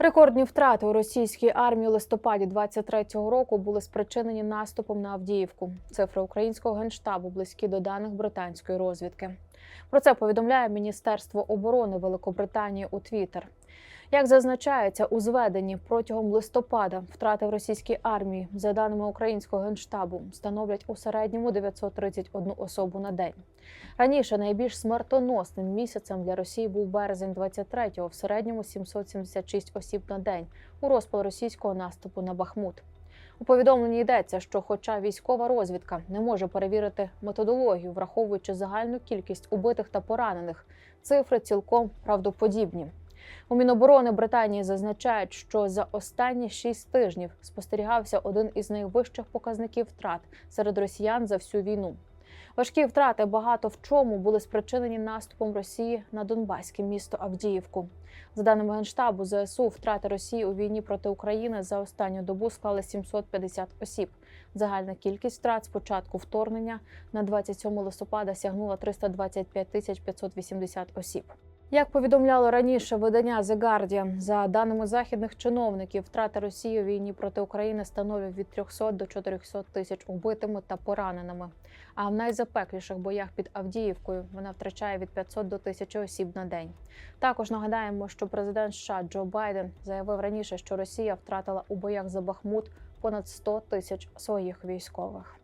Рекордні втрати у російській армії у листопаді 23-го року були спричинені наступом на Авдіївку. Цифри українського генштабу близькі до даних британської розвідки. Про це повідомляє Міністерство оборони Великобританії у Твіттер. Як зазначається у зведенні протягом листопада втрати в російській армії, за даними українського генштабу, становлять у середньому 931 особу на день. Раніше найбільш смертоносним місяцем для Росії був березень 23-го, в середньому 776 осіб на день у розпал російського наступу на Бахмут. У повідомленні йдеться, що, хоча військова розвідка не може перевірити методологію, враховуючи загальну кількість убитих та поранених, цифри цілком правдоподібні. У Міноборони Британії зазначають, що за останні шість тижнів спостерігався один із найвищих показників втрат серед росіян за всю війну. Важкі втрати багато в чому були спричинені наступом Росії на Донбаське місто Авдіївку. За даними генштабу ЗСУ, втрати Росії у війні проти України за останню добу склали 750 осіб. Загальна кількість втрат з початку вторгнення на 27 листопада сягнула 325 тисяч 580 осіб. Як повідомляло раніше видання The Guardian, за даними західних чиновників, втрати Росії у війні проти України становлять від 300 до 400 тисяч убитими та пораненими. А в найзапекліших боях під Авдіївкою вона втрачає від 500 до 1000 осіб на день. Також нагадаємо, що президент США Джо Байден заявив раніше, що Росія втратила у боях за Бахмут понад 100 тисяч своїх військових.